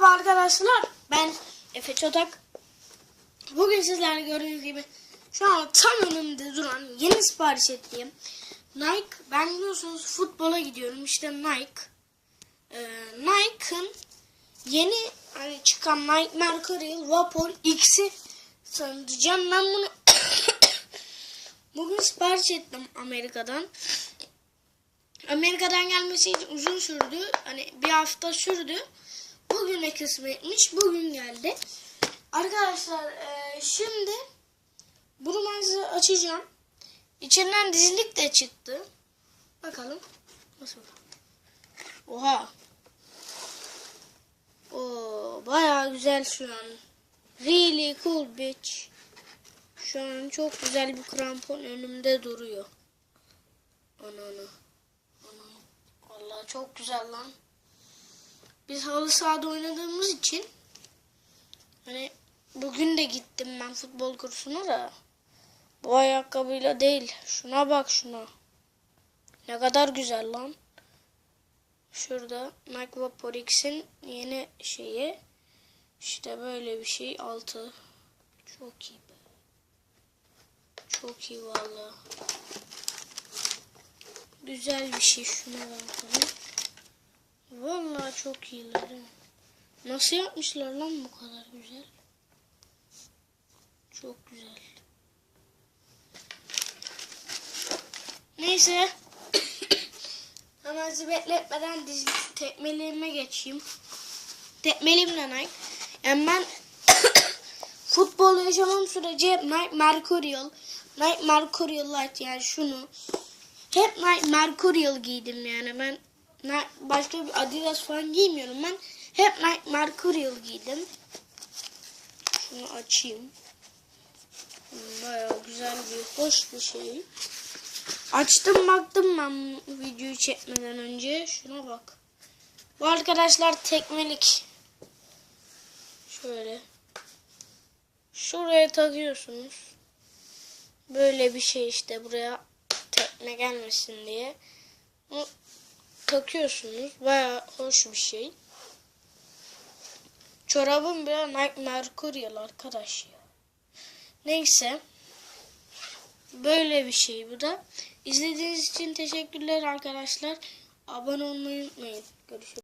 Merhaba arkadaşlar. Ben Efe Çotak. Bugün sizlerle gördüğünüz gibi şu an tam önümde duran yeni sipariş ettiğim Nike. Ben biliyorsunuz futbola gidiyorum. İşte Nike. Ee, Nike'ın yeni hani çıkan Nike Mercurial Vapor X'i tanıtacağım. Ben bunu bugün sipariş ettim Amerika'dan. Amerika'dan gelmesi için uzun sürdü. Hani bir hafta sürdü. Bugüne kısmetmiş. Bugün geldi. Arkadaşlar eee, şimdi bunu ben açacağım. İçinden dizilik de çıktı. Bakalım. Nasıl? Oha. Oo, bayağı güzel şu an. Really cool bitch. Şu an çok güzel bir krampon önümde duruyor. Ana ana. Ana. Vallahi çok güzel lan. Biz halı sahada oynadığımız için hani bugün de gittim ben futbol kursuna da bu ayakkabıyla değil. Şuna bak şuna. Ne kadar güzel lan. Şurada Nike Vapor X'in yeni şeyi. İşte böyle bir şey altı. Çok iyi be. Çok iyi vallahi. Güzel bir şey şuna bakalım. Vallahi çok iyiler. Nasıl yapmışlar lan bu kadar güzel? Çok güzel. Neyse. Hemen sizi bekletmeden dizi tekmeliğime geçeyim. Tekmeliyim de Nike. Yani ben futbol yaşamam sürece Nike Mercurial, Nike Mercurial Light yani şunu hep Nike Mercurial giydim yani ben başka bir Adidas falan giymiyorum ben hep Nike Mercurial giydim. Şunu açayım. Bayağı güzel bir hoş bir şey. Açtım baktım ben videoyu çekmeden önce. Şuna bak. Bu arkadaşlar tekmelik. Şöyle. Şuraya takıyorsunuz. Böyle bir şey işte buraya tekme gelmesin diye. Bunu takıyorsunuz. Baya hoş bir şey. Çorabım bir Nike Mercurial arkadaş ya. Neyse. Böyle bir şey bu da. İzlediğiniz için teşekkürler arkadaşlar. Abone olmayı unutmayın. Görüşürüz.